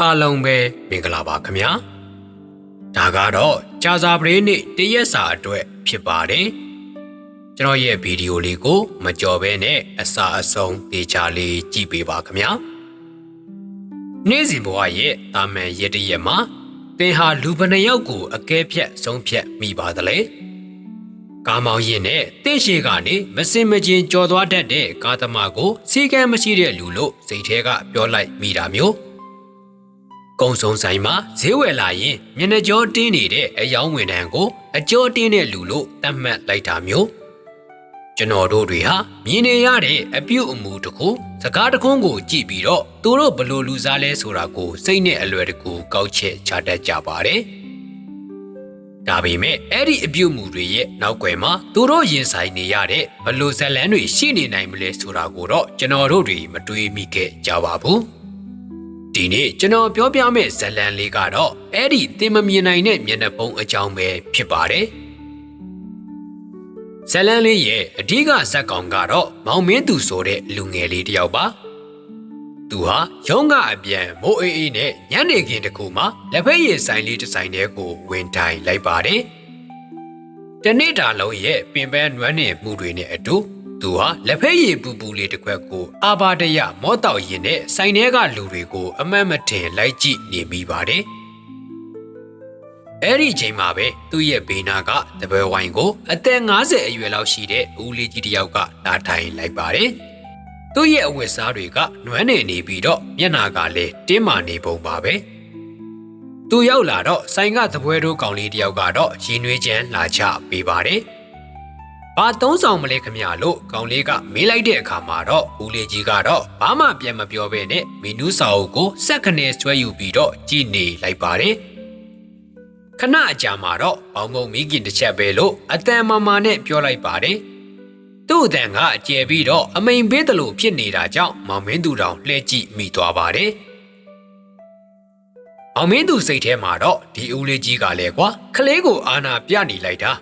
အားလုံးပဲမင်္ဂလာပါခင်ဗျာဒါကတော့ကြာစာပရိနေ့တရက်စာအတွက်ဖြစ်ပါတယ်ကျွန်တော်ရဲ့ဗီဒီယိုလေးကို မကြော်ဘဲနဲ့အစာအဆုံးတေချာလေးကြည့်ပေးပါခင်ဗျာနေ့စဉ်ဘဝရဲ့တာမန်ရတရက်မှာသင်ဟာလူဘယ်နှယောက်ကိုအကဲဖြတ်ဆုံးဖြတ်မိပါသလဲကားမောင်ရင်နဲ့တင့်ရှိကနေမစင်မကျင်ကြော်သွားတတ်တဲ့ကားသမားကိုစီကံမရှိတဲ့လူလို့စိတ်ထဲကပြောလိုက်မိတာမျိုး ကုံစုံဆိုင်မှာဈေးဝယ်လာရင်မျက်နှာကြောတင်းနေတဲ့အယောင်းဝင်တန်းကိုအကျော်တင်းတဲ့လူလို့သတ်မှတ်လိုက်တာမျိုးကျွန်တော်တို့တွေဟာမြင်နေရတဲ့အပြုတ်အမူတစ်ခုစကားတစ်ခုံးကိုကြည့်ပြီးတော့သူတို့ဘယ်လိုလူစားလဲဆိုတာကိုစိတ်နဲ့အလွယ်တကူကောက်ချက်ချတတ်ကြပါတယ်။ဒါပေမဲ့အဲ့ဒီအပြုတ်မှုတွေရဲ့နောက်ွယ်မှာသူတို့ရင်ဆိုင်နေရတဲ့ဘယ်လိုဇက်လန်းတွေရှိနေနိုင်မလဲဆိုတာကိုတော့ကျွန်တော်တို့တွေမတွေးမိခဲ့ကြပါဘူး။ ဒီနေ့ကျွန်တော်ပြောပြမယ့်ဇက်လန်းလေးကတော့အဲ့ဒီသင်မမြင်နိုင်တဲ့မျက်နှာပုံအကြောင်းပဲဖြစ်ပါတယ်။ဇက်လန်းလေးရဲ့အဓိကဇက်ကောင်ကတော့မောင်မင်းသူဆိုတဲ့လူငယ်လေးတစ်ယောက်ပါ။သူဟာရုံးကအပြန်မိုးအေးအေးနဲ့ညနေခင်းတစ်ခုမှာလက်ဖက်ရည်ဆိုင်လေးတစ်ဆိုင်တည်းကိုဝင်တိုင်လိုက်ပါတယ်။တနေ့တာလုံးရဲ့ပင်ပန်းနွမ်းနယ်မှုတွေနဲ့အတူ သူဟာလက်ဖက်ရည်ပူပူလေးတစ်ခွက်ကိုအာဘာတရမောတောက်ရင်နဲ့ဆိုင်ထဲကလူတွေကို အမတ်မတင်လိုက်ကြည့်နေမိပါတယ်။အဲ့ဒီအချိန်မှာပဲသူ့ရဲ့ဘေးနာကတပည့်ဝိုင်းကိုအသက်50အရွယ်လောက်ရှိတဲ့ဦးလေးကြီးတစ်ယောက်ကလာထိုင်လိုက်ပါတယ်။သူ့ရဲ့အဝတ်စားတွေကနွမ်းနေနေပြီးတော့မျက်နာကလည်းတင်းမာနေပုံပါပဲ။သူရောက်လာတော့ဆိုင်ကသပွဲတို့ကောင်လေးတစ်ယောက်ကတော့ရင်နွေးချမ်းလာချပေးပါတယ်။ ဘာသုံးဆောင်မလဲခမရလို့ကောင်လေးကမေးလိုက်တဲ့အခါမှာတော့ဦးလေးကြီးကတော့ဘာမှပြန်မပြောဘဲနဲ့မီနူးစာအုပ်ကိုစက်ခနဲ့ဆွဲယူပြီးတော့ကြည်နေလိုက်ပါတယ်။ခဏအကြာမှာတော့ဘောင်ဘုံမိခင်တစ်ချက်ပဲလို့အတန်မာမာနဲ့ပြောလိုက်ပါတယ်။သူ့အတန်ကအကျယ်ပြီးတော့အမိန်ပေးတယ်လို့ဖြစ်နေတာကြောင့်မောင်မင်းသူတောင်လှည့်ကြည့်မိသွားပါတယ်။မောင်မင်းသူစိတ်ထဲမှာတော့ဒီဦးလေးကြီးကလည်းကွာခလေးကိုအာနာပြနေလိုက်တာ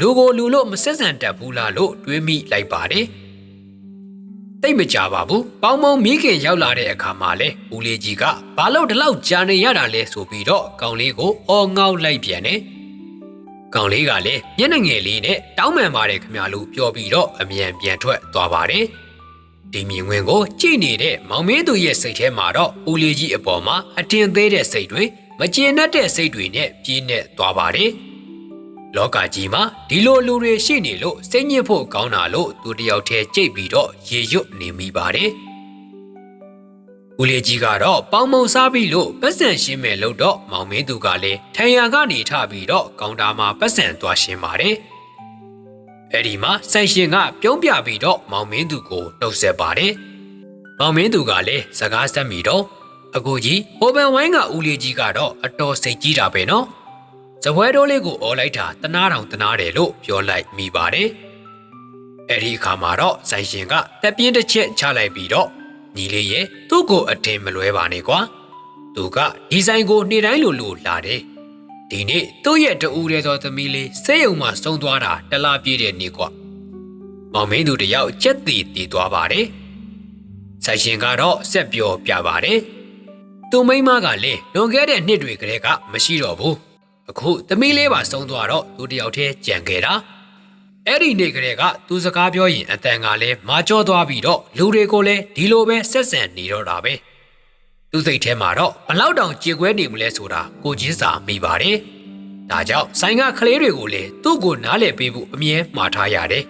လူကိုလူလို့မဆက်ဆံတတ်ဘူးလားလို့တွေးမိလိုက်ပါတယ်။တိတ်မကြပါဘူး။ပေါင်းမောင်မိခင်ရောက်လာတဲ့အခါမှာလဲဦးလေးကြီးကဘာလို့ဒီလောက်ကြာနေရတာလဲဆိုပြီးတော့ကောင်လေးကိုအော်ငေါက်လိုက်ပြန်တယ်။ကောင်လေးကလည်းမျက်နှာငယ်လေးနဲ့တောင်းပန်ပါတယ်ခင်ဗျာလို့ပြောပြီးတော့အမြန်ပြန်ထွက်သွားပါတယ်။ဒီမြင်ဝင်ကိုကြည့်နေတဲ့မောင်မင်းသူရဲ့စိတ်ထဲမှာတော့ဦးလေးကြီးအပေါ်မှာအတင်သေးတဲ့စိတ်တွေမကျေနပ်တဲ့စိတ်တွေနဲ့ပြင်းနေသွားပါတယ်။ လောကကြီးမှာဒီလိုလူတွေရှိနေလို့စိတ်ညစ်ဖို့ကောင်းတာလို့သူတယောက်တည်းကြိတ်ပြီးတော့ရေရွတ်နေမိပါတယ်။ဦးလေးကြီးကတော့ပေါင်မုံစားပြီးလို့ပတ်စံရှင်းမဲ့လို့တော့မောင်မင်းသူကလည်းထိုင်ရကနေထပြီးတော့ကောင်တာမှာပတ်စံသွားရှင်းပါတယ်။အဲ့ဒီမှာဆိုင်ရှင်ကပြုံးပြပြီးတော့မောင်မင်းသူကိုနှုတ်ဆက်ပါတယ်။မောင်မင်းသူကလည်းစကားဆက်မိတော့အကိုကြီးဟိုဘန်ဝိုင်းကဦးလေးကြီးကတော့အတော်စိတ်ကြီးတာပဲနော်။ ဇပွဲတိုးလေးကိုအော်လိုက်တာတနာတောင်တနာတယ်လို့ပြောလိုက်မိပါတယ်။အဲဒီအခါမှာတော့ဆိုင်ရှင်ကတက်ပြင်းတစ်ချက်ချလိုက်ပြီးတော့ညီလေးရဲ့သူ့ကိုအထင်မလွဲပါနဲ့ကွာ။သူကဒီဆိုင်ကိုနေ့တိုင်းလိုလိုလာတယ်။ဒီနေ့သူ့ရဲ့တူရဲသောသမီးလေးဆေးရုံမှာဆုံးသွားတာတလားပြည့်တဲ့နေ့ကွာ။မောင်မင်းသူတယောက်ကြက်တီတီသွားပါတယ်။ဆိုင်ရှင်ကတော့ဆက်ပြောပြပါတယ်။သူမိမကလည်းလွန်ခဲ့တဲ့နှစ်တွေကလေးကမရှိတော့ဘူး။ အခုသမီးလေးပါဆုံးသွားတော့သူတယောက်တည်းကြံခဲ့တာအဲ့ဒီနေ့ကလေးကသူစကားပြောရင်အတန်ကလည်းမာကြောသွားပြီးတော့လူတွေကိုလည်းဒီလိုပဲဆက်ဆံနေတော့တာပဲသူစိတ်ထဲမှာတော့ဘလောက်တောင်ကြေကွဲနေမလဲဆိုတာကိုချင်းစာမိပါတယ်ဒါကြောင့်ဆိုင်ကကလေးတွေကိုလည်းသူ့ကိုနားလည်ပေးဖို့အမြဲမှာထားရတယ်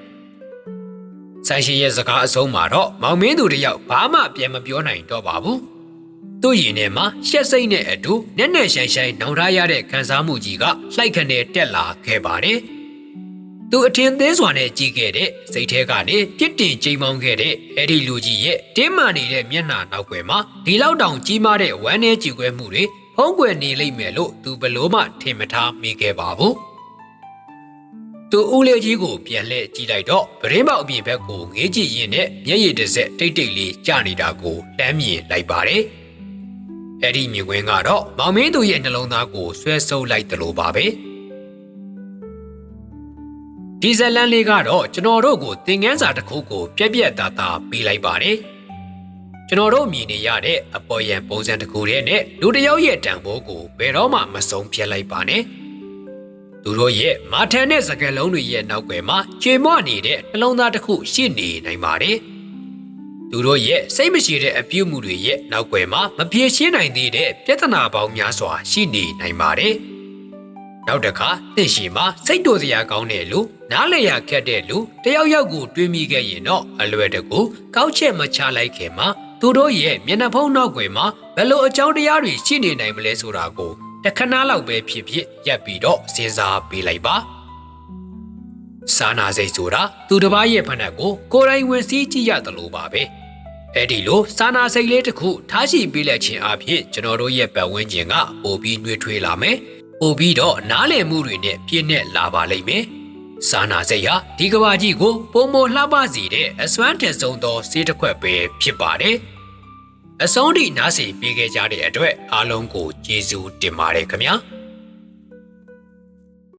ဆိုင်ရှင်ရဲ့စကားအဆုံးမှာတော့မောင်မင်းသူတယောက်ဘာမှပြန်မပြောနိုင်တော့ပါဘူး သူ့ရင်ထဲမှာရှက်စိတ်နဲ့အတူနက်နက်ရှိုင်ရှိုင်နောင်ထားရတဲ့ခံစားမှုကြီးကလှိုက်ခနဲ့တက်လာခဲ့ပါတယ်။သူအထင်သေးစွာနဲ့ကြည့်ခဲ့တဲ့စိတ်ထဲကနေပြစ်တင်ချိန်မောင်းခဲ့တဲ့အဲ့ဒီလူကြီးရဲ့တင်းမာနေတဲ့မျက်နှာနောက်ွယ်မှာဒီလောက်တောင်ကြီးမားတဲ့ဝမ်းနဲ့ကြည်ခွဲမှုတွေဖုံးကွယ်နေလိမ့်မယ်လို့သူဘလို့မှထင်မထားမိခဲ့ပါဘူး။သူဦးလေးကြီးကိုပြန်လှည့်ကြည့်လိုက်တော့ဗရင်းပေါက်အပြင်ဘက်ကိုငေးကြည့်ရင်းနဲ့မျက်ရည်တစ်စက်တိတ်တိတ်လေးကျနေတာကိုတမ်းမြင်လိုက်ပါတယ်။ အဲ့ဒီမြင်ကွင်းကတော့မောင်မင်းသူရဲ့နှလုံးသားကိုဆွဲဆုပ်လိုက်တယ်လို့ပါပဲဒီဇလန်လေးကတော့ကျွန်တော်တို့ကိုသင်ငန်းစာတစ်ခုကိုပြက်ပြက်သားသားပေးလိုက်ပါတယ်ကျွန်တော်တို့မြင်နေရတဲ့အပေါ်ယံပုံစံတစ်ခုတည်းနဲ့လူတစ်ယောက်ရဲ့တန်ဖိုးကိုဘယ်တော့မှမဆုံးဖြတ်လိုက်ပါနဲ့သူတို့ရဲ့မာထန်တဲ့စကလုံးတွေရဲ့နောက်ွယ်မှာခြေမွနေတဲ့နှလုံးသားတစ်ခုရှိနေနိုင်ပါတယ် သူတို့ရဲ့စိတ်မရှိတဲ့အပြုအမူတွေရဲ့နောက်ွယ်မှာမပြေရှင်းနိုင်သေးတဲ့ပြဿနာပေါင်းများစွာရှိနေနိုင်ပါတယ်နောက်တစ်ခါသင်ရှိမှာစိတ်တူစရာကောင်းတဲ့လူနားလေရခက်တဲ့လူတယောက်ယောက်ကိုတွေးမိခဲ့ရင်တော့အလွယ်တကူကောက်ချက်မချလိုက်ခင်မှာသူတို့ရဲ့မျက်နှာဖုံးနောက်ွယ်မှာဘယ်လိုအကြောင်းတရားတွေရှိနေနိုင်မလဲဆိုတာကိုတခဏလောက်ပဲဖြစ်ဖြစ်ရပ်ပြီးတော့စဉ်းစားပေးလိုက်ပါစာနာစိတ်ဆိုတာသူတစ်ပါးရဲ့ဖဏတ်ကိုကိုယ်တိုင်ဝင်စည်းကြည့်ရတယ်လို့ပါပဲ အဲ့ဒီလိုစာနာစိတ်လေးတစ်ခုထားရှိပေးလက်ခြင်းအပြင်ကျွန်တော်တို့ရဲ့ပတ်ဝန်းကျင်ကပိုပြီးနှွေးထွေးလာမယ်ပိုပြီးတော့နားလည်မှုတွေနဲ့ပြည့်နဲ့လာပါလိမ့်မယ်စာနာစိတ်ဟာဒီကဘာကြီးကိုပုံမလှပစေတဲ့အစွမ်းထက်ဆုံးသောစေးတစ်ခွက်ပဲဖြစ်ပါတယ်အဆုံးထိနားစီပေးခဲ့ကြတဲ့အတွက်အားလုံးကိုကျေးဇူးတင်ပါတယ်ခင်ဗျာ။